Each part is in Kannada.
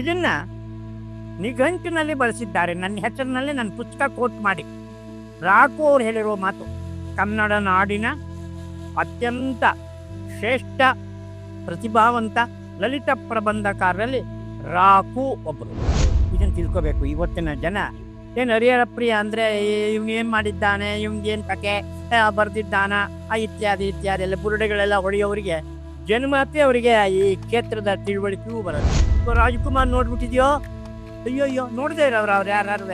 ಇದನ್ನ ನಿಘಂಟಿನಲ್ಲಿ ಬಳಸಿದ್ದಾರೆ. ನನ್ನ ಹೆಸರಿನಲ್ಲಿ ನನ್ನ ಪುಸ್ತಕ ಕೋಟ್ ಮಾಡಿ. ರಾಕು ಅವ್ರು ಹೇಳಿರುವ ಮಾತು ಕನ್ನಡ ನಾಡಿನ ಅತ್ಯಂತ ಶ್ರೇಷ್ಠ, ಪ್ರತಿಭಾವಂತ ಲಲಿತ ಪ್ರಬಂಧಕಾರರಲ್ಲಿ ರಾಕು ಒಬ್ಬರು ಇದನ್ನು ತಿಳ್ಕೋಬೇಕು. ಇವತ್ತಿನ ಜನ ಏನು ಹರಿಹರ ಪ್ರಿಯ ಅಂದರೆ ಇವನೇನು ಮಾಡಿದ್ದಾನೆ ಇವ್ನಿಗೆ ಕಕೆ ಬರೆದಿದ್ದಾನ ಇತ್ಯಾದಿ ಇತ್ಯಾದಿ ಎಲ್ಲ ಬುರುಡೆಗಳೆಲ್ಲ ಹೊಡೆಯೋರಿಗೆ ಜನ್ಮತೆ ಅವರಿಗೆ ಈ ಕ್ಷೇತ್ರದ ತಿಳುವಳಿಕೆಯೂ ಬರೋದು ರಾಜಕುಮಾರ್ ನೋಡ್ಬಿಟ್ಟಿದ್ಯೋ? ಅಯ್ಯೋ ಅಯ್ಯೋ ನೋಡಿದೆ ಇರೋರು ಅವ್ರು ಯಾರು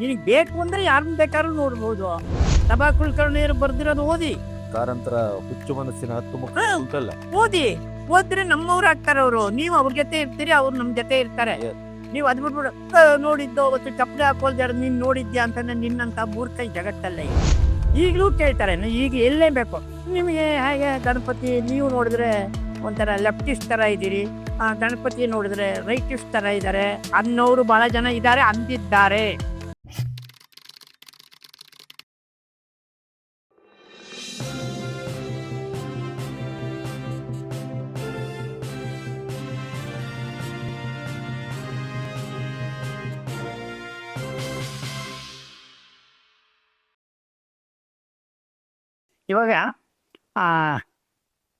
ನಿನಗೆ ಬೇಕು ಅಂದ್ರೆ ಯಾರನ್ನ ಬೇಕಾದ್ರೂ ನೋಡ್ಬೋದು. ಸಭಾ ಕುಲಕರ್ಣಿಯರು ಬರ್ದಿರೋದು ಓದಿ. ಕಾರಂತರ ಹುಚ್ಚು ಮನಸ್ಸಿನ ಹತ್ತು ಮಕ್ಕಳು ಓದಿ. ಓದಿದ್ರೆ ನಮ್ಮವ್ರು ಆಗ್ತಾರೆ ಅವರು. ನೀವು ಅವ್ರ ಜೊತೆ ಇರ್ತೀರಿ ಅವ್ರು ನಮ್ಮ ಜೊತೆ ಇರ್ತಾರೆ. ನೀವು ಅದ್ ಬಿಟ್ಬಿಡು. "ಆ, ನೋಡಿದ್ದು ಅವತ್ತು ಚಪ್ಪಲಿ ಹಾಕೊಳ್ದಾರ ನೀನ್ ನೋಡಿದ್ಯಾ ಅಂತ ನಿನ್ನಂತ ಮೂರ್ಖ ಜಗತ್ತಲ್ಲ. ಈಗಲೂ ಕೇಳ್ತಾರೆ ಈಗ ಎಲ್ಲೇ ಬೇಕು? ನಿಮಗೆ ಹಾಗೆ ಗಣಪತಿ, ನೀವು ನೋಡಿದ್ರೆ ಒಂಥರ ಲೆಫ್ಟಿಸ್ಟ್ ತರ ಇದ್ದೀರಿ. ಗಣಪತಿ ನೋಡಿದ್ರೆ ರೈಟಿಸ್ಟ್ ತರ ಇದ್ದಾರೆ. ಅನ್ನೋರು ಬಹಳ ಜನ ಇದ್ದಾರೆ, ಅಂದಿದ್ದಾರೆ. ಇವಾಗ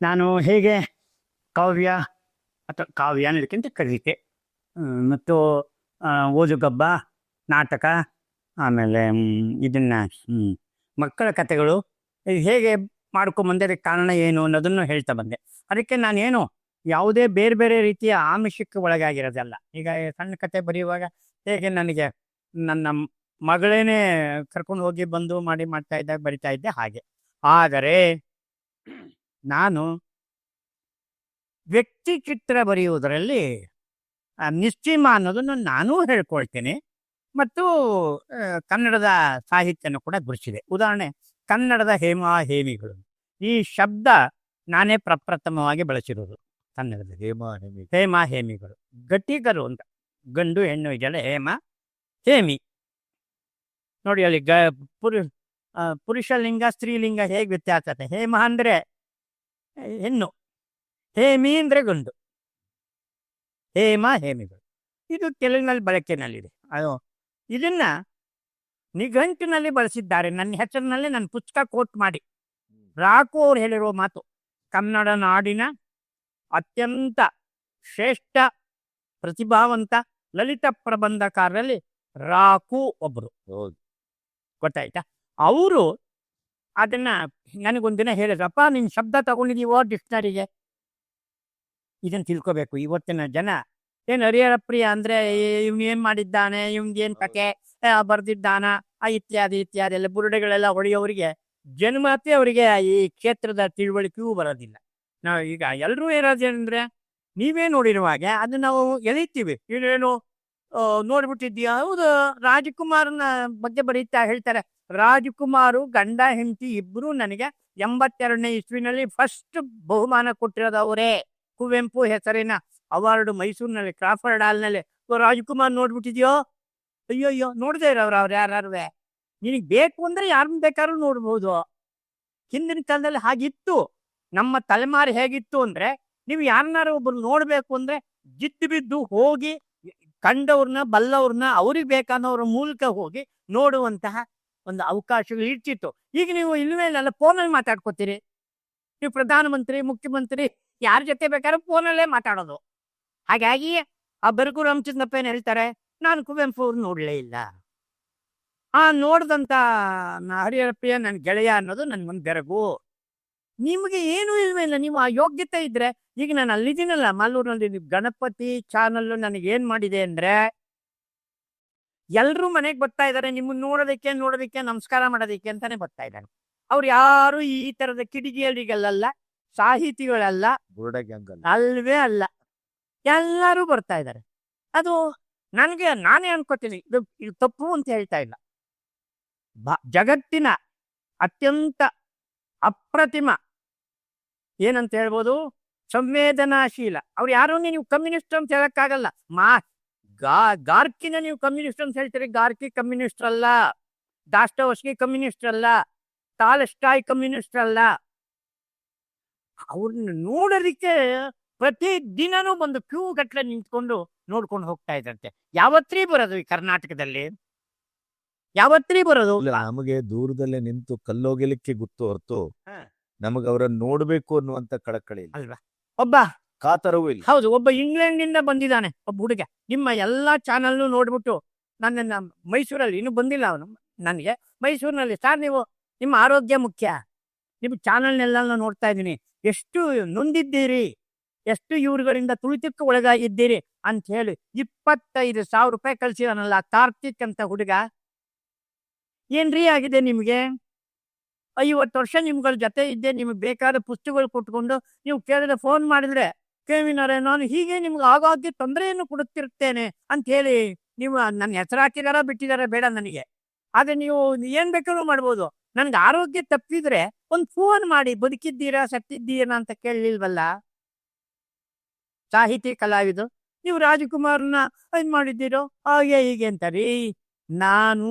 ನಾನು ಹೇಗೆ ಕಾವ್ಯ ಅಥವಾ ಕಾವ್ಯ ಅನ್ನೋದಕ್ಕಿಂತ ಕವಿತೆ ಮತ್ತು ಓದುಗಬ್ಬ, ನಾಟಕ, ಆಮೇಲೆ ಇದನ್ನ ಮಕ್ಕಳ ಕಥೆಗಳು ಹೇಗೆ ಮಾಡ್ಕೊಂಬಂದರೆ ಕಾರಣ ಏನು ಅನ್ನೋದನ್ನು ಹೇಳ್ತಾ ಬಂದೆ. ಅದಕ್ಕೆ ನಾನೇನು ಯಾವುದೇ ಬೇರೆ ಬೇರೆ ರೀತಿಯ ಆಮಿಷಕ್ಕೆ ಒಳಗಾಗಿರೋದಲ್ಲ. ಈಗ ಸಣ್ಣ ಕತೆ ಬರೆಯುವಾಗ ಹೇಗೆ ನನಗೆ ನನ್ನ ಮಗಳೇನೆ ಕರ್ಕೊಂಡು ಹೋಗಿ ಬಂದು ಮಾಡಿ ಮಾಡ್ತಾ ಇದ್ದಾಗ ಬರಿತಾ ಇದ್ದೆ ಹಾಗೆ. ಆದರೆ ನಾನು ವ್ಯಕ್ತಿ ಚಿತ್ರ ಬರೆಯುವುದರಲ್ಲಿ ನಿಶ್ಚಿಮ ಅನ್ನೋದನ್ನು ನಾನೂ ಹೇಳ್ಕೊಳ್ತೇನೆ ಮತ್ತು ಕನ್ನಡದ ಸಾಹಿತ್ಯನ ಕೂಡ ಗುರುಸಿದೆ ಉದಾಹರಣೆ ಕನ್ನಡದ ಹೇಮಾ ಹೇಮಿಗಳು. ಈ ಶಬ್ದ ನಾನೇ ಪ್ರಪ್ರಥಮವಾಗಿ ಬಳಸಿರೋದು. ಕನ್ನಡದ ಹೇಮ ಹೇಮಿ ಹೇಮ ಹೇಮಿಗಳು. ಗಟ್ಟಿಗರು ಅಂತ. ಗಂಡು ಹೆಣ್ಣು ಇದೆಯಲ್ಲ ಹೇಮ ಹೇಮಿ. ನೋಡಿ ಅಲ್ಲಿ ಗ ಪುರು ಪುರುಷ ಲಿಂಗ ಸ್ತ್ರೀಲಿಂಗ ಹೇಗೆ ವ್ಯತ್ಯಾಸ ಹೇಮ ಅಂದ್ರೆ ಹೆಣ್ಣು. ಹೇಮಿ ಅಂದ್ರೆ ಗಂಡು. ಹೇಮ ಹೇಮಿಗಳು. ಇದು ತೆಲುಗಿನಲ್ಲಿ ಬಳಕೆನಲ್ಲಿದೆ. ಅದು ಇದನ್ನ ನಿಘಂಟಿನಲ್ಲಿ ಬಳಸಿದ್ದಾರೆ. ನನ್ನ ಹೆಸರಿನಲ್ಲಿ ನನ್ನ ಪುಸ್ತಕ ಕೋಟ್ ಮಾಡಿ. ರಾಕು ಅವ್ರು ಹೇಳಿರುವ ಮಾತು ಕನ್ನಡ ನಾಡಿನ ಅತ್ಯಂತ ಶ್ರೇಷ್ಠ ಪ್ರತಿಭಾವಂತ ಲಲಿತ ಪ್ರಬಂಧಕಾರರಲ್ಲಿ ರಾಕು ಒಬ್ಬರು ಹೌದು. ಗೊತ್ತಾಯ್ತಾ? ಅವರು ಅದನ್ನ ನನಗೊಂದಿನ ಹೇಳಿದ್ರಪ್ಪ ನಿನ್ ಶಬ್ದ ತಗೊಂಡಿದೀವೋ ಡಿಕ್ಷನರಿಗೆ ಇದನ್ನ ತಿಳ್ಕೋಬೇಕು. ಇವತ್ತಿನ ಜನ. ಏನು ಹರಿಹರ ಪ್ರಿಯ ಅಂದ್ರೆ ಇವ್ನ ಏನ್ ಮಾಡಿದ್ದಾನೆ? ಇವ್ನ್ ಏನ್ ಕತೆ ಬರ್ದಿದ್ದಾನ? ಇತ್ಯಾದಿ ಇತ್ಯಾದಿ ಎಲ್ಲ ಬುರುಡೆಗಳೆಲ್ಲ ಹೊಡೆಯೋರಿಗೆ ಜನ್ಮತೆ ಅವರಿಗೆ ಈ ಕ್ಷೇತ್ರದ ತಿಳುವಳಿಕೆಯೂ ಬರೋದಿಲ್ಲ. ನಾವು ಈಗ ಎಲ್ಲರೂ ಏನಂದ್ರೆ ನೀವೇ ನೋಡಿರುವ ಹಾಗೆ ಅದು ನಾವು ಎಳಿತೀವಿ ಇದೇನು ಆ, ನೋಡ್ಬಿಟ್ಟಿದ್ಯಾ ಹೌದು, ರಾಜಕುಮಾರನ ಬಗ್ಗೆ ಬರೀತಾ ಹೇಳ್ತಾರೆ. ರಾಜಕುಮಾರು, ಗಂಡ, ಹೆಂಡತಿ ಇಬ್ರು ನನಗೆ ಎಂಬತ್ತೆರಡನೇ ಇಸ್ವಿನಲ್ಲಿ ಫಸ್ಟ್ ಬಹುಮಾನ ಕೊಟ್ಟಿರೋದು ಅವರೇ. ಕುವೆಂಪು ಹೆಸರಿನ ಅವಾರ್ಡ್ ಮೈಸೂರಿನಲ್ಲಿ, ಕ್ರಾಫರ್ಡ್ ಹಾಲ್ನಲ್ಲಿ. ರಾಜಕುಮಾರ್ ನೋಡ್ಬಿಟ್ಟಿದ್ಯೋ? ಅಯ್ಯೋ ಅಯ್ಯೋ ನೋಡದೇ ಇರೋರು ಅವ್ರು ಯಾರೇ ನಿನಗೆ ಬೇಕು ಅಂದ್ರೆ ಯಾರನ್ನ ಬೇಕಾದ್ರೂ ನೋಡ್ಬೋದು. ಹಿಂದಿನ ಕಾಲದಲ್ಲಿ ಹಾಗಿತ್ತು. ನಮ್ಮ ತಲೆಮಾರು ಹೇಗಿತ್ತು ಅಂದ್ರೆ, ನೀವು ಯಾರನ್ನಾರು ಒಬ್ರು ನೋಡ್ಬೇಕು ಅಂದ್ರೆ ಜಿದ್ದು ಬಿದ್ದು ಹೋಗಿ ಕಂಡವ್ರನ್ನ, ಬಲ್ಲವ್ರನ್ನ, ಅವ್ರಿಗೆ ಬೇಕಾದವ್ರ ಮೂಲಕ ಹೋಗಿ ನೋಡುವಂತಹ ಒಂದು ಅವಕಾಶಗಳು ಇರ್ತಿತ್ತು. ಈಗ ನೀವು ಇಲ್ವೇ ಇಲ್ಲ ಫೋನಲ್ಲಿ ಮಾತಾಡ್ಕೋತೀರಿ. ನೀವು ಪ್ರಧಾನಮಂತ್ರಿ, ಮುಖ್ಯಮಂತ್ರಿ, ಯಾರ ಜೊತೆ ಬೇಕಾದ್ರೂ ಫೋನಲ್ಲೇ ಮಾತಾಡೋದು. ಹಾಗಾಗಿ ಆ ಬೆರಗು ರಾಮಚಂದ್ರಪ್ಪ ಏನ್ ಹೇಳ್ತಾರೆ, ನಾನು ಕುವೆಂಪು ಅವ್ರು ನೋಡ್ಲೇ ಇಲ್ಲ. ಆ ನೋಡ್ದಂತ ಹರಿಹರಪ್ಪಯ್ಯ ನನ್ನ ಗೆಳೆಯ ಅನ್ನೋದು ನನ್ಗೊಂದು ಬೆರಗು. ನಿಮಗೆ ಏನು ಇಲ್ವೇ ಇಲ್ಲ. ನೀವು ಆ ಯೋಗ್ಯತೆ ಇದ್ರೆ ಈಗ ನಾನು ಅಲ್ಲಿದ್ದೀನಲ್ಲ ಮಾಲೂರಿನಲ್ಲಿ ನೀವು ಗಣಪತಿ ಚಾನಲ್ ನನಗೆ ಏನ್ ಮಾಡಿದೆ ಅಂದ್ರೆ ಎಲ್ರೂ ಮನೆಗೆ ಬರ್ತಾ ಇದಾರೆ ನಿಮ್ಮನ್ನ ನೋಡೋದಕ್ಕೆ ನೋಡೋದಕ್ಕೆ ನಮಸ್ಕಾರ ಮಾಡೋದಕ್ಕೆ ಅಂತಾನೆ ಬರ್ತಾ ಇದ್ದಾರೆ ಅವ್ರು ಯಾರು ಈ ತರದ ಕಿಡಿಗೇಡಿಗಳಲ್ಲ ಸಾಹಿತಿಗಳಲ್ಲ ಅಲ್ವೇ ಅಲ್ಲ. ಎಲ್ಲರೂ ಬರ್ತಾ ಇದ್ದಾರೆ ಅದು ನನಗೆ ನಾನೇ ಅನ್ಕೋತೀನಿ ಇದು ಇದು ತಪ್ಪು ಅಂತ ಹೇಳ್ತಾ ಇಲ್ಲ. ಜಗತ್ತಿನ ಅತ್ಯಂತ ಅಪ್ರತಿಮ ಏನಂತ ಹೇಳ್ಬೋದು? ಸಂವೇದನಾಶೀಲ. ಅವ್ರು ಯಾರು ನೀವು ಕಮ್ಯುನಿಸ್ಟ್ ಅಂತ ಹೇಳಕ್ಕಾಗಲ್ಲ. ಮಾ ಗಾ ಗಾರ್ಕಿನ ನೀವು ಕಮ್ಯುನಿಸ್ಟ್ ಅಂತ ಹೇಳ್ತೀರಿ. ಗಾರ್ಕಿ ಕಮ್ಯುನಿಸ್ಟ್ ಅಲ್ಲ. ದಾಸ್ಟವಸ್ಕಿ ಕಮ್ಯುನಿಸ್ಟ್ ಅಲ್ಲ. ತಾಲಸ್ಟಾಯ್ ಕಮ್ಯುನಿಸ್ಟ್ ಅಲ್ಲ. ಅವ್ರನ್ನ ನೋಡೋದಕ್ಕೆ ಪ್ರತಿ ದಿನನೂ ಒಂದು ಕ್ಯೂ ಗಟ್ಟಲೆ ನಿಂತ್ಕೊಂಡು ನೋಡ್ಕೊಂಡು ಹೋಗ್ತಾ ಇದ್ರಂತೆ. ಯಾವತ್ರೀ ಬರೋದು ಈ ಕರ್ನಾಟಕದಲ್ಲಿ? ಯಾವತ್ರೀ ಬರೋದು? ನಮಗೆ ದೂರದಲ್ಲೇ ನಿಂತು ಕಲ್ಲೋಗಿಲಿಕ್ಕೆ ಗೊತ್ತು ಹೊರತು ಹಾ. ನಮಗೆ ಅವರನ್ನು ನೋಡಬೇಕು ಅನ್ನುವಂತ ಕಳಕಳಿ ಇಲ್ಲ. ಅಲ್ವಾ? ಒಬ್ಬ ಕಾತರವೂ ಇಲ್ಲ. ಹೌದು ಒಬ್ಬ ಇಂಗ್ಲೆಂಡ್ನಿಂದ ಬಂದಿದ್ದಾನೆ ಒಬ್ಬ ಹುಡುಗ. ನಿಮ್ಮ ಎಲ್ಲಾ ಚಾನೆಲ್ ನೋಡ್ಬಿಟ್ಟು ನನ್ನ ಮೈಸೂರಲ್ಲಿ ಇನ್ನು ಬಂದಿಲ್ಲ ಅವನು. ನನಗೆ ಮೈಸೂರಿನಲ್ಲಿ ಸರ್ ನೀವು ನಿಮ್ಮ ಆರೋಗ್ಯ ಮುಖ್ಯ. ನಿಮ್ಮ ಚಾನಲ್ನೆಲ್ಲ ನೋಡ್ತಾ ಇದ್ದೀನಿ. ಎಷ್ಟು ನೊಂದಿದ್ದೀರಿ? ಎಷ್ಟು ಇವ್ರುಗಳಿಂದ ತುಳಿತಕ್ಕೆ ಒಳಗಾಗಿದ್ದೀರಿ ಅಂತ ಹೇಳಿ ಇಪ್ಪತ್ತೈದು ಸಾವಿರ ರೂಪಾಯಿ ಕಳ್ಸಿದಾನಲ್ಲ ಕಾರ್ತಿಕ್ ಅಂತ ಹುಡುಗ. ಏನ್ರಿ ಆಗಿದೆ ನಿಮಗೆ? ಐವತ್ತು ವರ್ಷ ನಿಮ್ಗಳ ಜೊತೆ ಇದ್ದೆ, ನಿಮ್ಗೆ ಬೇಕಾದ ಪುಸ್ತಕಗಳು ಕೊಟ್ಕೊಂಡು ನೀವು ಕೇಳಿದ್ರೆ ಫೋನ್ ಮಾಡಿದ್ರೆ ಕೇವಿನರೇ ನಾನು ಹೀಗೆ ನಿಮ್ಗೆ ಆಗಾಗ್ಗೆ ತೊಂದರೆಯನ್ನು ಕೊಡುತ್ತಿರ್ತೇನೆ ಅಂತ ಹೇಳಿ ನೀವು ನನ್ನ ಹೆಸರು ಹಾಕಿದಾರ ಬಿಟ್ಟಿದಾರ ಬೇಡ ನನಗೆ. ಆದ್ರೆ ನೀವು ಏನ್ ಬೇಕಾದ್ರೂ ಮಾಡ್ಬೋದು. ನನ್ಗೆ ಆರೋಗ್ಯ ತಪ್ಪಿದ್ರೆ ಒಂದು ಫೋನ್ ಮಾಡಿ ಬದುಕಿದ್ದೀರಾ, ಸತ್ತಿದ್ದೀರಾ ಅಂತ ಕೇಳಲಿಲ್ವಲ್ಲ? ಸಾಹಿತಿ ಕಲಾವಿದು ನೀವು ರಾಜಕುಮಾರ್ನ ಏನ್ ಮಾಡಿದ್ದೀರೋ, ಹಾಗೆ ಹೀಗೆ ಅಂತಾರೀ. ನಾನು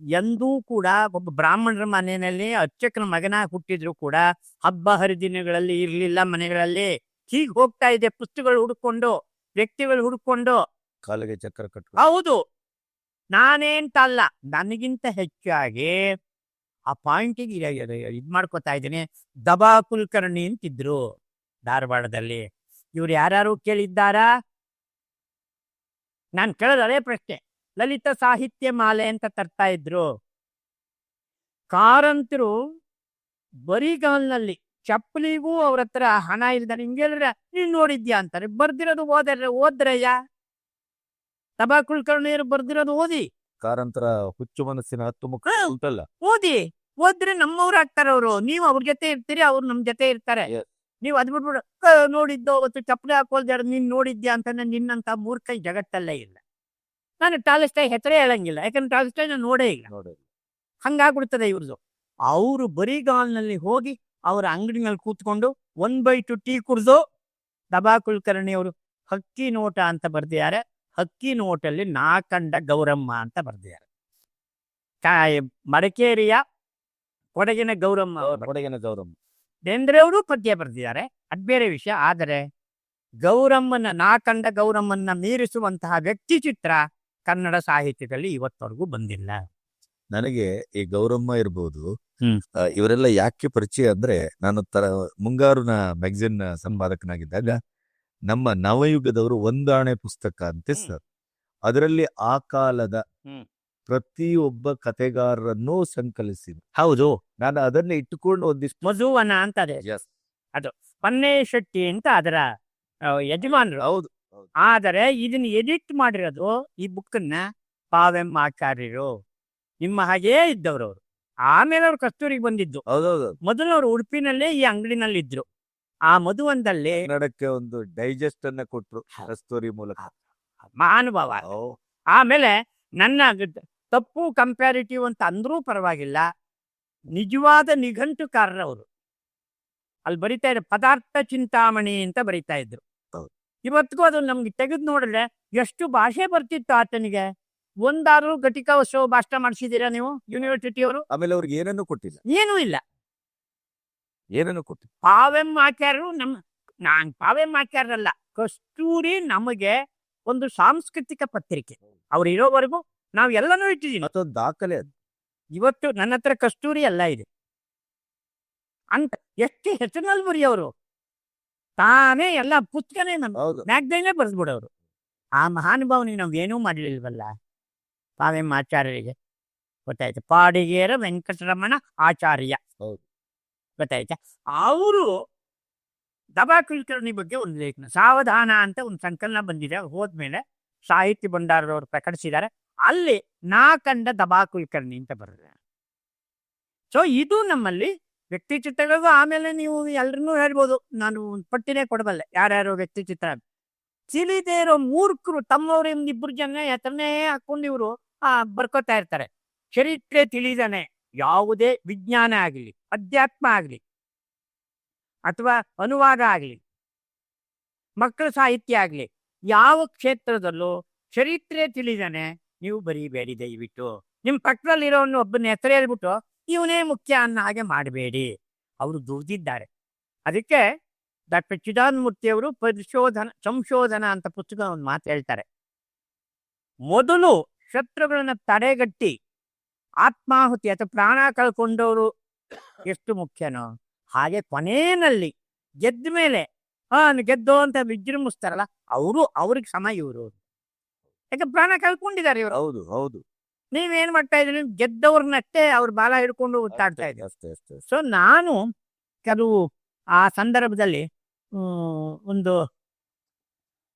ಎಂದೂ ಕೂಡ ಒಬ್ಬ ಬ್ರಾಹ್ಮಣರ ಮನೆಯಲ್ಲಿ ಅರ್ಚಕನ ಮಗನ ಹುಟ್ಟಿದ್ರು ಕೂಡ ಹಬ್ಬ ಹರಿದಿನಗಳಲ್ಲಿ ಇರ್ಲಿಲ್ಲ ಮನೆಗಳಲ್ಲಿ ಹೀಗೆ ಹೋಗ್ತಾ ಇದೆ. ಪುಸ್ತಕಗಳು ಹುಡ್ಕೊಂಡು ವ್ಯಕ್ತಿಗಳು ಹುಡ್ಕೊಂಡು. ಕಾಲಿಗೆ ಚಕ್ರ ಕಟ್ಟ ಹೌದು. ನಾನೇಂತ ಅಲ್ಲ ನನಗಿಂತ ಹೆಚ್ಚಾಗಿ ಆ ಪಾಯಿಂಟಿಗೆ ಇದ್ ಮಾಡ್ಕೋತಾ ಇದ್ದೀನಿ. ದಬಾ ಕುಲಕರ್ಣಿ ಅಂತಿದ್ರು ಧಾರವಾಡದಲ್ಲಿ. ಇವ್ರು ಯಾರು ಕೇಳಿದ್ದಾರಾ? ನಾನು ಕೇಳೋದು ಅದೇ ಪ್ರಶ್ನೆ. ಲಲಿತ ಸಾಹಿತ್ಯ ಮಾಲೆ ಅಂತ ತರ್ತಾ ಇದ್ರು. ಕಾರಂತರು ಬರಿಗಾಲ್ನಲ್ಲಿ ಚಪ್ಪಲಿಗೂ ಅವ್ರ ಹತ್ರ ಹಣ ಇಲ್ದಾರೆ ಹಿಂಗೆ ಹೇಳಿದ್ರೆ ನೀನ್ ನೋಡಿದ್ಯಾ ಅಂತಾರೆ. ಬರ್ದಿರೋದು ಓದ್ರೆ ಓದ್ರಯ್ಯ ತಬಾ ಕುಲಕರ್ಣಿಯರು ಬರ್ದಿರೋದು ಓದಿ. ಕಾರಂತರ ಹುಚ್ಚು ಮನಸ್ಸಿನ ಹತ್ತು ಮುಖ ಉಂಟಲ್ಲ. ಓದಿ. ಓದ್ರೆ ನಮ್ಮವ್ರು ಆಗ್ತಾರೆ ಅವರು. ನೀವು ಅವ್ರ ಜೊತೆ ಇರ್ತೀರಿ ಅವ್ರು ನಮ್ ಜೊತೆ ಇರ್ತಾರೆ. ನೀವ್ ನೀವು ಅದ್ ಬಿಟ್ಬಿಡು "ಆ, ನೋಡಿದ್ದು ಅವತ್ತು ಚಪ್ಪಲಿ ಹಾಕೊಳ್ದಾರ ನೀನ್ ನೋಡಿದ್ಯಾ ಅಂತ ನಿನ್ನಂತ ಮೂರ್ಖ ಜಗತ್ತಲ್ಲೇ ಇಲ್ಲ. ನಾನು ಟಾಲಿಸ್ಟಾಯ್ ಹೆಸರೇ ಹೇಳಂಗಿಲ್ಲ. ಯಾಕಂದ್ರೆ ಟಾಲಿಸ್ಟಾಯ್ ನಾನು ನೋಡೇ ಇಲ್ಲ. ನೋಡಿ ಹಂಗಾಗ್ಬಿಡ್ತದೆ ಇವ್ರದು. ಅವರು ಬರಿಗಾಲ್ನಲ್ಲಿ ಹೋಗಿ ಅವರ ಅಂಗಡಿನಲ್ಲಿ ಕೂತ್ಕೊಂಡು ಒನ್ ಬೈ ಟು ಟೀ ಕುಡ್ದು ದಬಾ ಕುಲಕರ್ಣಿ ಅವರು ಹಕ್ಕಿ ನೋಟ ಅಂತ ಬರ್ದಿದ್ದಾರೆ. ಹಕ್ಕಿ ನೋಟಲ್ಲಿ ನಾಕಂಡ ಗೌರಮ್ಮ ಅಂತ ಬರ್ದಿದ್ದಾರೆ. ಮಡಕೇರಿಯ ಮಡಿಕೇರಿಯ ಕೊಡಗಿನ ಗೌರಮ್ಮ ಕೊಡಗಿನ ಗೌರಮ್ಮ. ಬೇಂದ್ರೆ ಅವರು ಪದ್ಯ ಬರೆದಿದ್ದಾರೆ. ಅದ್ ಬೇರೆ ವಿಷಯ. ಆದರೆ ಗೌರಮ್ಮನ ನಾಕಂಡ ಗೌರಮ್ಮನ್ನ ಮೀರಿಸುವಂತಹ ವ್ಯಕ್ತಿ ಚಿತ್ರ ಕನ್ನಡ ಸಾಹಿತ್ಯದಲ್ಲಿ ಇವತ್ತವರೆಗೂ ಬಂದಿಲ್ಲ ನನಗೆ ಈ ಗೌರಮ್ಮ ಇರ್ಬೋದು ಹ್ಮ್. ಆ, ಇವರೆಲ್ಲ ಯಾಕೆ ಪರಿಚಯ ಅಂದ್ರೆ ನಾನು ತರ ಮುಂಗಾರುನ ಮ್ಯಾಗಝಿನ್ ಸಂಪಾದಕನಾಗಿದ್ದಾಗ ನಮ್ಮ ನವಯುಗದವರು ಒಂದಾಣೆ ಪುಸ್ತಕ ಅಂತ ಹ್ಮ್. ಸರ್ ಅದರಲ್ಲಿ ಆ ಕಾಲದ ಹ್ಮ್. ಪ್ರತಿಯೊಬ್ಬ ಕತೆಗಾರರನ್ನು ಸಂಕಲಿಸಿದ ಹೌದು ನಾನು ಅದನ್ನ ಇಟ್ಟುಕೊಂಡು ಒಂದಿಷ್ಟು ಮಧುವನ ಅಂತ ಅದೇ Yes. ಪನ್ನೇ ಶೆಟ್ಟಿ ಅಂತ ಅದರ ಆ, ಯಜಮಾನರು ಹೌದು ಆದರೆ ಇದನ್ನ ಎಡಿಟ್ ಮಾಡಿರೋದು ಈ ಬುಕ್ಕನ್ನ ಪಾವೆಂ ಆಚಾರ್ಯರು. ನಿಮ್ಮ ಹಾಗೇ ಇದ್ದವರು ಅವರು. ಆಮೇಲೆ ಅವ್ರು ಕಸ್ತೂರಿಗೆ ಬಂದಿದ್ದು. ಹೌದೌದು. ಮೊದಲು ಅವರು ಉಡುಪಿನಲ್ಲೇ ಈ ಅಂಗಡಿನಲ್ಲಿ ಇದ್ರು. ಆ ಒಂದಲ್ಲೇ ನಡಕ್ಕೆ ಒಂದು ಡೈಜೆಸ್ಟ್ ಅನ್ನ ಕೊಟ್ರು. ಕಸ್ತೂರಿ ಮೂಲಕ. ಮಹಾನುಭಾವ. ಆಮೇಲೆ ನನ್ನ ತಪ್ಪು ಕಂಪ್ಯಾರಿಟಿವ್ ಅಂತ ಅಂದ್ರೂ ಪರವಾಗಿಲ್ಲ. ನಿಜವಾದ ನಿಘಂಟುಕಾರರವರು. ಅಲ್ಲಿ ಬರಿತಾ ಇದ್ರು ಪದಾರ್ಥ ಚಿಂತಾಮಣಿ ಅಂತ ಬರಿತಾ ಇದ್ರು. ಇವತ್ತಿಗೂ ಅದು ನಮ್ಗೆ ತೆಗೆದು ನೋಡಿದ್ರೆ ಎಷ್ಟು ಭಾಷೆ ಬರ್ತಿತ್ತು ಆತನಿಗೆ. ಒಂದಾದ್ರೂ ಘಟಿಕೋತ್ಸವ ಭಾಷಣ ಮಾಡಿಸಿದೀರಾ ನೀವು ಯೂನಿವರ್ಸಿಟಿಯವರು ಆಮೇಲೆ ಅವ್ರಿಗೆ ಏನನ್ನು ಕೊಟ್ಟಿಲ್ಲ. ಏನೂ ಇಲ್ಲ. ಏನನ್ನು ಕೊಟ್ಟಿಲ್ಲ. ಪಾವೆಂ ಆಚಾರ್ಯರು ನಮ್ಮ ನಾನ್ ಪಾವೆಂ ಆಚಾರ್ಯರಲ್ಲ ಕಸ್ತೂರಿ ನಮಗೆ ಒಂದು ಸಾಂಸ್ಕೃತಿಕ ಪತ್ರಿಕೆ. ಅವ್ರು ಇರೋವರೆಗೂ ನಾವು ಎಲ್ಲನೂ ಇಟ್ಟಿದ್ದೀವಿ ಮತ್ತೊಂದು ದಾಖಲೆ ಅದು. ಇವತ್ತು ನನ್ನ ಹತ್ರ ಕಸ್ತೂರಿ ಎಲ್ಲ ಇದೆ. ಅಂತ ಎಷ್ಟು ಹೆಸರಿನಲ್ಲಿ ಬರೆಯೋರು ತಾನೇ ಎಲ್ಲ ಪುಸ್ತಕನೇ ನಮ್ಮ ಹೌದು. ಮ್ಯಾಗ್ದೈನೇ ಬರೆದ್ಬಿಡೋರು ಆ ಮಹಾನುಭಾವನಿಗೆ ನಾವು ಏನೂ ಮಾಡಲಿಲ್ವಲ್ಲ ಪಾವೆಂ ಆಚಾರ್ಯರಿಗೆ? ಗೊತ್ತಾಯ್ತು? ಪಾಡಿಗೇರ ವೆಂಕಟರಮಣ ಆಚಾರ್ಯ. ಹೌದು. ಗೊತ್ತಾಯ್ತಾ? ಅವರು ದಬಾ ಕುಲಕರ್ಣಿ ಬಗ್ಗೆ ಒಂದು ಲೇಖನ ಸಾವಧಾನ ಅಂತ ಒಂದು ಸಂಕಲನ ಬಂದಿದೆ. ಹೋದ್ಮೇಲೆ ಸಾಹಿತ್ಯ ಭಂಡಾರದವರು ಪ್ರಕಟಿಸಿದ್ದಾರೆ. ಅಲ್ಲಿ ನಾ ಕಂಡ ದಬಾ ಕುಲಕರ್ಣಿ ಅಂತ ಬರೆದ ಸೊ ಇದು ನಮ್ಮಲ್ಲಿ ವ್ಯಕ್ತಿ ಚಿತ್ರಗಳಿಗೂ ಆಮೇಲೆ ನೀವು ಎಲ್ರನ್ನೂ ಹೇಳ್ಬೋದು, ನಾನು ಒಂದು ಪಟ್ಟಿನೇ ಕೊಡಬಲ್ಲೆ, ಯಾರ್ಯಾರು ವ್ಯಕ್ತಿ ಚಿತ್ರ. ತಿಳಿದೇ ಇರೋ ಮೂರ್ಖರು ತಮ್ಮವ್ರ ಇಬ್ರು ಜನ ಹೆಸರನ್ನೇ ಹಾಕೊಂಡು ಇವರು, ಆ, ಬರ್ಕೋತಾ ಇರ್ತಾರೆ. ಚರಿತ್ರೆ ತಿಳಿದಾನೆ, ಯಾವುದೇ ವಿಜ್ಞಾನ ಆಗಲಿ, ಅಧ್ಯಾತ್ಮ ಆಗಲಿ, ಅಥವಾ ಅನುವಾದ ಆಗಲಿ, ಮಕ್ಕಳ ಸಾಹಿತ್ಯ ಆಗಲಿ, ಯಾವ ಕ್ಷೇತ್ರದಲ್ಲೂ ಚರಿತ್ರೆ ತಿಳಿದಾನೆ, ನೀವು ಬರೀಬೇಡಿ ದಯವಿಟ್ಟು ನಿಮ್ಮ ಪಕ್ಕದಲ್ಲಿರೋನು ಒಬ್ಬನ ಹೆಸರು ಹೇಳ್ಬಿಟ್ಟು ಇವನೇ ಮುಖ್ಯ ಅನ್ನ ಹಾಗೆ ಮಾಡಬೇಡಿ. ಅವರು ದುಡ್ದಿದ್ದಾರೆ. ಅದಕ್ಕೆ ಡಾಕ್ಟರ್ ಚಿದಾನಮೂರ್ತಿಯವರು ಪರಿಶೋಧನ, ಸಂಶೋಧನಾ ಅಂತ ಪುಸ್ತಕ ಒಂದು ಮಾತು ಹೇಳ್ತಾರೆ. ಮೊದಲು ಶತ್ರುಗಳನ್ನ ತಡೆಗಟ್ಟಿ ಆತ್ಮಾಹುತಿ ಅಥವಾ ಪ್ರಾಣ ಕಳ್ಕೊಂಡವರು ಎಷ್ಟು ಮುಖ್ಯನೋ ಹಾಗೆ ಕೊನೆಯಲ್ಲಿ ಗೆದ್ದ ಮೇಲೆ, ಹಾ ಗೆದ್ದೋ ಅಂತ ವಿಜೃಂಭಿಸ್ತಾರಲ್ಲ, ಅವರು ಅವ್ರಿಗೆ ಸಮ ಇವರು. ಯಾಕೆ ಪ್ರಾಣ ಕಳ್ಕೊಂಡಿದ್ದಾರೆ ಇವರು? ಹೌದು ಹೌದು. ನೀವೇನ್ ಮಾಡ್ತಾ ಇದ್ರಿ ಗೆದ್ದವ್ರನ್ನಷ್ಟೇ ಅವ್ರ ಬಾಲ ಹಿಡ್ಕೊಂಡು ಒತ್ತಾಡ್ತಾ ಇದ್ದೀವಿ ಸೊ ನಾನು ಕೆಲವು ಆ ಸಂದರ್ಭದಲ್ಲಿ ಒಂದು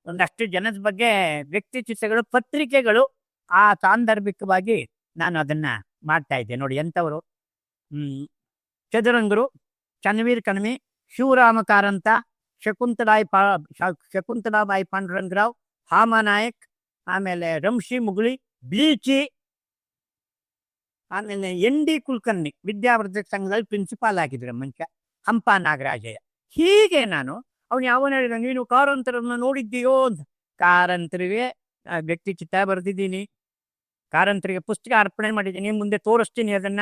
ಒಂದಷ್ಟು ಜನದ ಬಗ್ಗೆ ವ್ಯಕ್ತಿ ಚಿತ್ರಗಳು ಪತ್ರಿಕೆಗಳು ಆ ಸಾಂದರ್ಭಿಕವಾಗಿ ನಾನು ಅದನ್ನ ಮಾಡ್ತಾ ಇದ್ದೆ. ನೋಡಿ ಎಂಥವರು? ಹ್ಮ್ ಚದುರಂಗರು ಚನ್ವೀರ್ ಕಣ್ಮಿ ಶಿವರಾಮ ಕಾರಂತ ಶಕುಂತಲಾಯ್ ಪಾ ಶಕುಂತಲಾಬಾಯಿ ಪಾಂಡುರಂಗರಾವ್ ಹಾಮನಾಯಕ್ ಆಮೇಲೆ ರಂಶಿ ಮುಗುಳಿ ಬೀಚಿ ಆಮೇಲೆ ಎನ್ ಡಿ ಕುಲಕರ್ಣಿ, ವಿದ್ಯಾವರ್ಧಕ ಸಂಘದಲ್ಲಿ ಪ್ರಿನ್ಸಿಪಾಲ್ ಆಗಿದ್ರೆ ಮುಂಚೆ, ಹಂಪ ನಾಗರಾಜಯ್ಯ. ಹೀಗೆ ನಾನು, ಅವನು ಯಾವನ ಹೇಳಿದ, ನೀನು ಕಾರಂತರನ್ನ ನೋಡಿದ್ದೀಯೋ ಅಂತ ಕಾರಂತರಿಗೆ ವ್ಯಕ್ತಿ ಚಿತ್ರ ಬರೆದಿದ್ದೀನಿ. ಕಾರಂತರಿಗೆ ಪುಸ್ತಕ ಅರ್ಪಣೆ ಮಾಡಿದ್ದೀನಿ. ಮುಂದೆ ತೋರಿಸ್ತೀನಿ ಅದನ್ನ.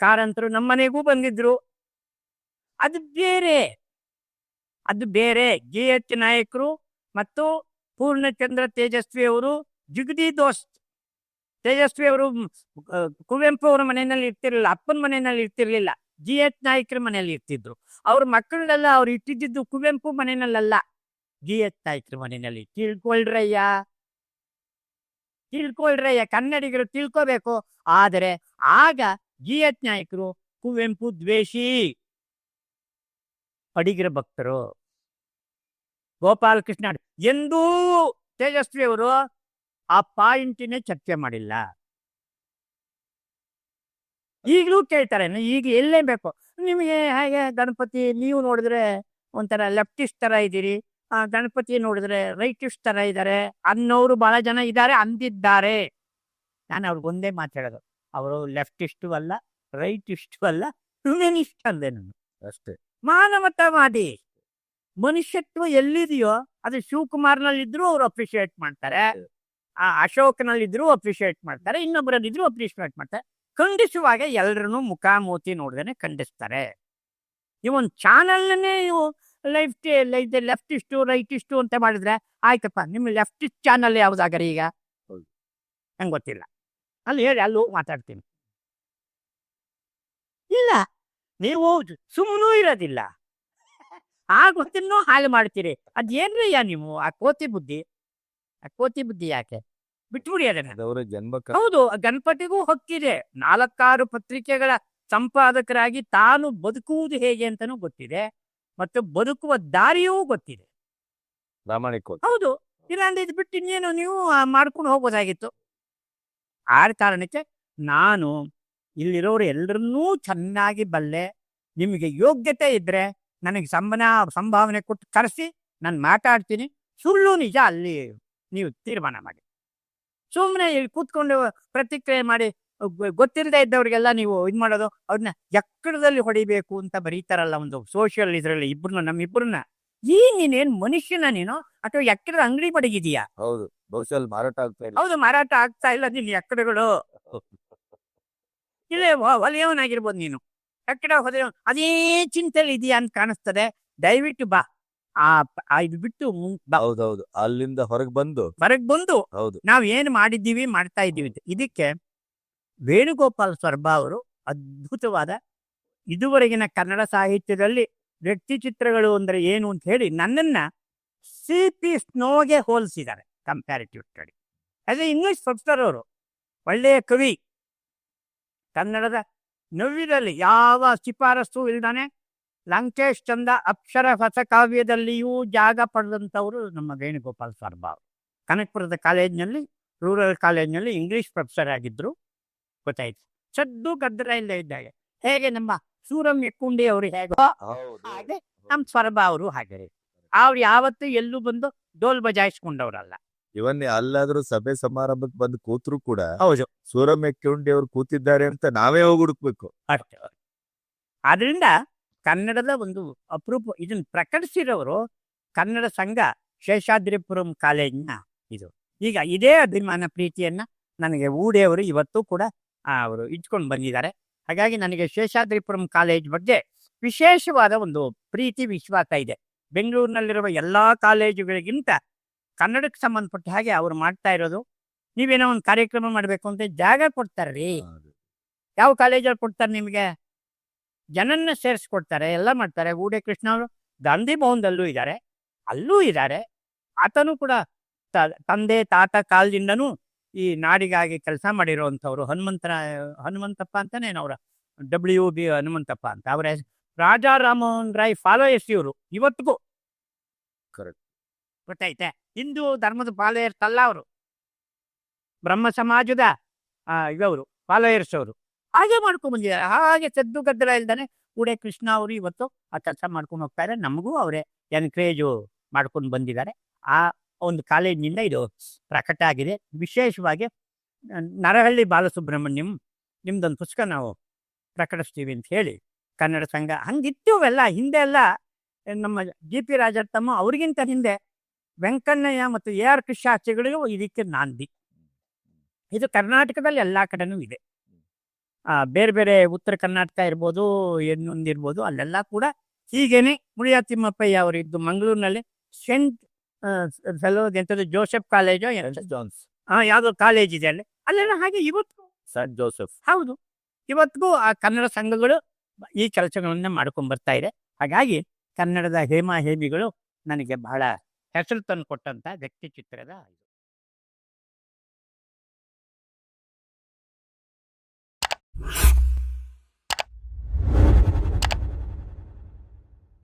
ಕಾರಂತರು ನಮ್ಮ ಮನೆಗೂ ಬಂದಿದ್ರು. ಅದು ಬೇರೆ. ಅದು ಬೇರೆ. ಜಿ ಎಚ್ ನಾಯಕರು ಮತ್ತು ಪೂರ್ಣಚಂದ್ರ ತೇಜಸ್ವಿ ಅವರು ಜಿಗದಿ ದೋಸ್ತ್. ತೇಜಸ್ವಿ ಅವರು ಕುವೆಂಪು ಅವರ ಮನೆಯಲ್ಲಿ ಇರ್ತಿರ್ಲಿಲ್ಲ, ಅಪ್ಪನ ಮನೆಯಲ್ಲಿ ಇರ್ತಿರ್ಲಿಲ್ಲ, ಜಿ ಎಚ್ ನಾಯಕರ ಮನೆಯಲ್ಲಿ ಇರ್ತಿದ್ರು. ಅವ್ರ ಮಕ್ಕಳನ್ನೆಲ್ಲ ಅವ್ರು ಇಟ್ಟಿದ್ದು ಕುವೆಂಪು ಮನೆಯಲ್ಲ ಜಿ ಎಚ್ ನಾಯಕರ ಮನೆಯಲ್ಲಿ, ತಿಳ್ಕೊಳ್ರಯ್ಯ. ತಿಳ್ಕೊಳ್ರಯ್ಯ, ಕನ್ನಡಿಗರು ತಿಳ್ಕೋಬೇಕು. ಆದರೆ, ಆಗ ಜಿ ಎಚ್ ನಾಯಕರು ಕುವೆಂಪು ದ್ವೇಷಿ. ಅಡಿಗರ ಭಕ್ತರು. ಗೋಪಾಲಕೃಷ್ಣ ಎಂದೂ ತೇಜಸ್ವಿ ಅವರು ಆ ಪಾಯಿಂಟಿನೇ ಚರ್ಚೆ ಮಾಡಿಲ್ಲ. ಈಗಲೂ ಕೇಳ್ತಾರೆ ಈಗ ಎಲ್ಲೇ ಬೇಕು? ನಿಮಗೆ ಹೇಗೆ ಗಣಪತಿ ನೀವು ನೋಡಿದ್ರೆ ಒಂಥರ ಲೆಫ್ಟಿಸ್ಟ್ ತರ ಇದ್ದೀರಿ. ಆ ಗಣಪತಿ ನೋಡಿದ್ರೆ ರೈಟಿಸ್ಟ್ ತರ ಇದ್ದಾರೆ. ಅನ್ನೋರು ಬಹಳ ಜನ ಇದ್ದಾರೆ ಅಂದಿದ್ದಾರೆ. ನಾನು ಅವ್ರಿಗೆ ಒಂದೇ ಮಾತಾಡೋದು ಅವರು ಲೆಫ್ಟಿಸ್ಟು ಅಲ್ಲ ರೈಟಿಸ್ಟು ಅಲ್ಲ ಹ್ಯೂಮನಿಸ್ಟ್ ಅಂದೆ ನಾನು. ಅಷ್ಟೇ. ಮಾನವತಾವಾದಿ. ಮನುಷ್ಯತ್ವ ಎಲ್ಲಿದೆಯೋ ಅದು ಶಿವಕುಮಾರ್ನಲ್ಲಿದ್ರು ಅವ್ರು ಅಪ್ರಿಶಿಯೇಟ್ ಮಾಡ್ತಾರೆ. ಆ ಅಶೋಕ್ನಲ್ಲಿದ್ರು ಅಪ್ರಿಷಿಯೇಟ್ ಮಾಡ್ತಾರೆ ಇನ್ನೊಬ್ಬರಲ್ಲಿದ್ರು ಅಪ್ರಿಷಿಯೇಟ್ ಮಾಡ್ತಾರೆ. ಖಂಡಿಸುವಾಗ ಎಲ್ಲರನ್ನು ಮುಖಾಮೂತಿ ನೋಡ್ದೇನೆ ಖಂಡಿಸ್ತಾರೆ. ಈ ಒಂದು ಚಾನಲ್ನೇ ನೀವು ಲೈಫ್ ರೈಟ್ ಇಷ್ಟು ಅಂತ ಮಾಡಿದ್ರೆ ಆಯ್ತಪ್ಪ ನಿಮ್ಮ ಲೆಫ್ಟ್ ಚಾನಲ್ ಯಾವ್ದಾಗರಿ ಈಗ. ನಂಗೆ ಗೊತ್ತಿಲ್ಲ. ಅಲ್ಲಿ ಹೇಳಿ ಅಲ್ಲೂ ಮಾತಾಡ್ತೀನಿ. ಇಲ್ಲ ನೀವು ಸುಮ್ಮನೂ ಇರೋದಿಲ್ಲ. ಆ ಗೊತ್ತಿನ್ನೂ ಹಾಳು ಮಾಡ್ತೀರಿ. ಅದೇನ್ರಯ್ಯ ನೀವು ಆ ಕೋತಿ ಬುದ್ಧಿ? ಕೋತಿ ಬುದ್ಧಿ ಯಾಕೆ? ಬಿಟ್ಬಿಡಿ ಅದನ್ನ. ಜನ್ಮ ಹೌದು ಗಣಪತಿಗೂ ಹಕ್ಕಿದೆ. ನಾಲ್ಕಾರು ಪತ್ರಿಕೆಗಳ ಸಂಪಾದಕರಾಗಿ ತಾನು ಬದುಕುವುದು ಹೇಗೆ ಅಂತಾನೂ ಗೊತ್ತಿದೆ. ಮತ್ತು ಬದುಕುವ ದಾರಿಯೂ ಗೊತ್ತಿದೆ. ಹೌದು. ಇಲ್ಲಾಂದ್ರೆ ಇದು ಬಿಟ್ಟು ಇನ್ನೇನು ನೀವು ಮಾಡ್ಕೊಂಡು ಹೋಗ್ಬೋದಾಗಿತ್ತು. ಆ ಕಾರಣಕ್ಕೆ ನಾನು ಇಲ್ಲಿರೋರು ಎಲ್ಲರನ್ನೂ ಚೆನ್ನಾಗಿ ಬಲ್ಲೆ ನಿಮಗೆ ಯೋಗ್ಯತೆ ಇದ್ರೆ ನನಗೆ ಸಂಬನ ಸಂಭಾವನೆ ಕೊಟ್ಟು ಕರೆಸಿ ನಾನು ಮಾತಾಡ್ತೀನಿ. ಸುಳ್ಳು ನಿಜ ಅಲ್ಲಿ ನೀವು ತೀರ್ಮಾನ ಮಾಡಿ. ಸುಮ್ಮನೆ ಇಲ್ಲಿ ಕೂತ್ಕೊಂಡು ಪ್ರತಿಕ್ರಿಯೆ ಮಾಡಿ ಗೊತ್ತಿರದೇ ಗೊತ್ತಿಲ್ಲದೆ ಇದ್ದವ್ರಿಗೆಲ್ಲ ನೀವು ಇದು ಮಾಡೋದು ಅವ್ರನ್ನ ಎಕ್ಕಡದಲ್ಲಿ ಹೊಡಿಬೇಕು ಅಂತ ಬರೀತಾರಲ್ಲ ಒಂದು ಸೋಷಿಯಲ್ ಇದರಲ್ಲಿ ಇಬ್ಬರನ್ನ ನಮ್ಮಿಬ್ಬರನ್ನ ಈ ನೀನೇನ್ ಮನುಷ್ಯನ ನೀನು? ಅಥವಾ ಎಕ್ಕಡದ ಅಂಗಡಿ ಪಡಗಿದೀಯಾ ಹೌದು ಬಹುಶಃ ಮಾರಾಟ ಆಗ್ತಾ ಇಲ್ಲ. ಹೌದು ಮಾರಾಟ ಆಗ್ತಾ ಇಲ್ಲ ನೀನ್ ಎಕ್ಕಡಗಳು. ಇಲ್ಲೇ ವಲಯವನಾಗಿರ್ಬೋದು ನೀನು. ಎಕ್ಕಡ ಹೋದ್ರೆ ಅದೇ ಚಿಂತೆಲಿ ಇದೆಯಾ ಅಂತ ಕಾಣಿಸ್ತದೆ. ದಯವಿಟ್ಟು ಬಾ. ಆ ಇದು ಬಿಟ್ಟು ಹೌದೌದು. ಅಲ್ಲಿಂದ ಹೊರಗೆ ಬಂದು ಹೊರಗೆ ಬಂದು ಹೌದು. ನಾವ್ ಏನ್ ಮಾಡಿದ್ದೀವಿ ಮಾಡ್ತಾ ಇದ್ದೀವಿ ಅಂತ. ಇದಕ್ಕೆ ವೇಣುಗೋಪಾಲ್ ಸ್ವರ್ಭ ಅವರು ಅದ್ಭುತವಾದ ಇದುವರೆಗಿನ ಕನ್ನಡ ಸಾಹಿತ್ಯದಲ್ಲಿ ವ್ಯಕ್ತಿ ಚಿತ್ರಗಳು ಅಂದ್ರೆ ಏನು ಅಂತ ಹೇಳಿ ನನ್ನನ್ನ ಸಿ ಪಿ ಸ್ನೋಗೆ ಹೋಲಿಸಿದ್ದಾರೆ ಕಂಪ್ಯಾರಿಟಿವ್ ಸ್ಟಡಿ ಅದೇ ಇಂಗ್ಲಿಷ್ ಪ್ರೊಫೆಸರ್ ಅವರು ಒಳ್ಳೆಯ ಕವಿ. ಕನ್ನಡದ ನವ್ಯದಲ್ಲಿ ಯಾವ ಶಿಫಾರಸ್ಸು ಇಲ್ದಾನೆ ಲಂಕೇಶ್ ಚಂದ ಅಕ್ಷರ ಹೊಸ ಕಾವ್ಯದಲ್ಲಿಯೂ ಜಾಗ ಪಡೆದಂಥವರು ನಮ್ಮ ವೇಣುಗೋಪಾಲ್ ಸ್ವರ್ಭ ಅವರು. ಕನಕಪುರದ ಕಾಲೇಜ್ನಲ್ಲಿ ರೂರಲ್ ಕಾಲೇಜ್ನಲ್ಲಿ ಇಂಗ್ಲಿಷ್ ಪ್ರೊಫೆಸರ್ ಆಗಿದ್ರು. ಗೊತ್ತಾಯ್ತು. ಸದ್ದು ಗದ್ರ ಇಲ್ಲ ಇದ್ದಾಗೆ. ಹೇಗೆ ನಮ್ಮ ಸೂರಂ ಎಕ್ಕುಂಡಿ ಅವರು ಹೇಗೋ ಹಾಗೆ ನಮ್ಮ ಸ್ವರ್ಭ ಅವರು ಹಾಗೆ. ಅವ್ರು ಯಾವತ್ತೂ ಎಲ್ಲೂ ಬಂದು ಡೋಲ್ ಬಜಾಯಿಸ್ಕೊಂಡವ್ರಲ್ಲ. ಇವನ್ ಅಲ್ಲಾದ್ರೂ ಸಭೆ ಸಮಾರಂಭಕ್ಕೆ ಬಂದು ಕೂತ್ರು ಕೂಡ ಹೌದು. ಸೂರಮೆಕ್ಕುಂಡಿ ಅವರು ಕೂತಿದ್ದಾರೆ ಅಂತ ನಾವೇ ಹೋಗಿ ಹುಡುಕ್ಬೇಕು. ಅಷ್ಟೇ. ಆದ್ರಿಂದ ಕನ್ನಡದ ಒಂದು ಅಪರೂಪ ಇದನ್ನ ಪ್ರಕಟಿಸಿರೋರು ಕನ್ನಡ ಸಂಘ ಶೇಷಾದ್ರಿಪುರಂ ಕಾಲೇಜಿನ ಇದು. ಈಗ ಇದೇ ಅಭಿಮಾನ ಪ್ರೀತಿಯನ್ನ ನನಗೆ ಊಡೆಯವರು ಇವತ್ತು ಕೂಡ ಅವರು ಇಟ್ಕೊಂಡು ಬಂದಿದ್ದಾರೆ. ಹಾಗಾಗಿ ನನಗೆ ಶೇಷಾದ್ರಿಪುರಂ ಕಾಲೇಜ್ ಬಗ್ಗೆ ವಿಶೇಷವಾದ ಒಂದು ಪ್ರೀತಿ ವಿಶ್ವಾಸ ಇದೆ. ಬೆಂಗಳೂರಿನಲ್ಲಿರುವ ಎಲ್ಲ ಕಾಲೇಜುಗಳಿಗಿಂತ ಕನ್ನಡಕ್ಕೆ ಸಂಬಂಧಪಟ್ಟ ಹಾಗೆ ಅವ್ರು ಮಾಡ್ತಾ ಇರೋದು. ನೀವೇನೋ ಒಂದು ಕಾರ್ಯಕ್ರಮ ಮಾಡಬೇಕು ಅಂತ ಜಾಗ ಕೊಡ್ತಾರೆ. ರೀ ಯಾವ ಕಾಲೇಜಲ್ಲಿ ಕೊಡ್ತಾರೆ ನಿಮಗೆ? ಜನನ್ನ ಸೇರಿಸ್ಕೊಡ್ತಾರೆ ಎಲ್ಲ ಮಾಡ್ತಾರೆ. ಊಡೆ ಕೃಷ್ಣ ಅವರು ಗಾಂಧಿ ಭವನದಲ್ಲೂ ಇದ್ದಾರೆ ಅಲ್ಲೂ ಇದ್ದಾರೆ ಆತನೂ ಕೂಡ ತ- ತಂದೆ ತಾತ ಕಾಲದಿಂದನೂ ಈ ನಾಡಿಗಾಗಿ ಕೆಲಸ ಮಾಡಿರುವಂಥವ್ರು ಹನುಮಂತನ ಹನುಮಂತಪ್ಪ ಅಂತಾನೆ ಅವರ? ಡಬ್ಲ್ಯೂ ಬಿ ಹನುಮಂತಪ್ಪ ಅಂತ. ಅವರ ರಾಜಾ ರಾಮಮೋಹನ್ ರಾಯ್ ಫಾಲೋಯರ್ಸ್ ಇವರು ಇವತ್ತಿಗೂ ಗೊತ್ತಾಯ್ತೆ? ಗೊತ್ತೈತೆ ಹಿಂದೂ ಧರ್ಮದ ಫಾಲೋಯರ್ಸ್ ಅಲ್ಲ ಅವರು. ಬ್ರಹ್ಮ ಸಮಾಜದ ಇವರು ಫಾಲೋಯರ್ಸ್ ಅವರು ಹಾಗೆ ಮಾಡ್ಕೊಂಡ್ ಬಂದಿದ್ದಾರೆ ಹಾಗೆ ಸದ್ದು ಗದ್ದಲ ಇಲ್ದಾನೆ ಉಡೆ ಕೃಷ್ಣ ಅವರು ಇವತ್ತು ಆ ಕೆಲಸ ಮಾಡ್ಕೊಂಡು ಹೋಗ್ತಾರೆ ನಮಗೂ ಅವರೇ ಎನ್ಕರೇಜು ಮಾಡ್ಕೊಂಡು ಬಂದಿದ್ದಾರೆ. ಆ ಒಂದು ಕಾಲೇಜಿನಿಂದ ಇದು ಪ್ರಕಟ ಆಗಿದೆ. ವಿಶೇಷವಾಗಿ ನರಹಳ್ಳಿ ಬಾಲಸುಬ್ರಹ್ಮಣ್ಯಂ ನಿಮ್ದೊಂದು ಪುಸ್ತಕ ನಾವು ಪ್ರಕಟಿಸ್ತೀವಿ ಅಂತ ಹೇಳಿ ಕನ್ನಡ ಸಂಘ. ಹಂಗಿತ್ತು ಹಿಂದೆ ಎಲ್ಲ ನಮ್ಮ ಜಿ ಪಿ ರಾಜರ್ತಮ್ಮ ಅವ್ರಿಗಿಂತ ಹಿಂದೆ ವೆಂಕಣ್ಣಯ್ಯ ಮತ್ತು ಎ ಆರ್ ಕೃಷ್ಣಾಚಾರ್ಯಗಳಿಗೂ ಇದಕ್ಕೆ ನಾಂದಿ. ಇದು ಕರ್ನಾಟಕದಲ್ಲಿ ಎಲ್ಲ ಕಡೆನೂ ಇದೆ. ಬೇರೆ ಬೇರೆ ಉತ್ತರ ಕರ್ನಾಟಕ ಇರ್ಬೋದು ಇನ್ನೊಂದಿರ್ಬೋದು ಅಲ್ಲೆಲ್ಲ ಕೂಡ ಹೀಗೇನೆ ಮುಳಿಯ ತಿಮ್ಮಪ್ಪಯ್ಯ ಅವರು ಇದ್ದು ಮಂಗಳೂರಿನಲ್ಲಿ ಸೆಂಟ್ ಫೆಲೋ ಎಂಥದ್ದು ಜೋಸೆಫ್ ಕಾಲೇಜು ಜಾನ್ಸ್. ಯಾವುದೋ ಕಾಲೇಜ್ ಇದೆ ಅಲ್ಲಿ. ಅಲ್ಲೆಲ್ಲ ಹಾಗೆ ಇವತ್ತು ಸರ್ ಜೋಸೆಫ್. ಹೌದು. ಇವತ್ತಿಗೂ ಆ ಕನ್ನಡ ಸಂಘಗಳು ಈ ಕೆಲಸಗಳನ್ನ ಮಾಡ್ಕೊಂಡ್ ಬರ್ತಾ ಇದೆ. ಹಾಗಾಗಿ ಕನ್ನಡದ ಹೇಮಾ ಹೇಮಿಗಳು ನನಗೆ ಬಹಳ ಹೆಸರು ತಂದು ಕೊಟ್ಟಂತ ವ್ಯಕ್ತಿ ಚಿತ್ರದ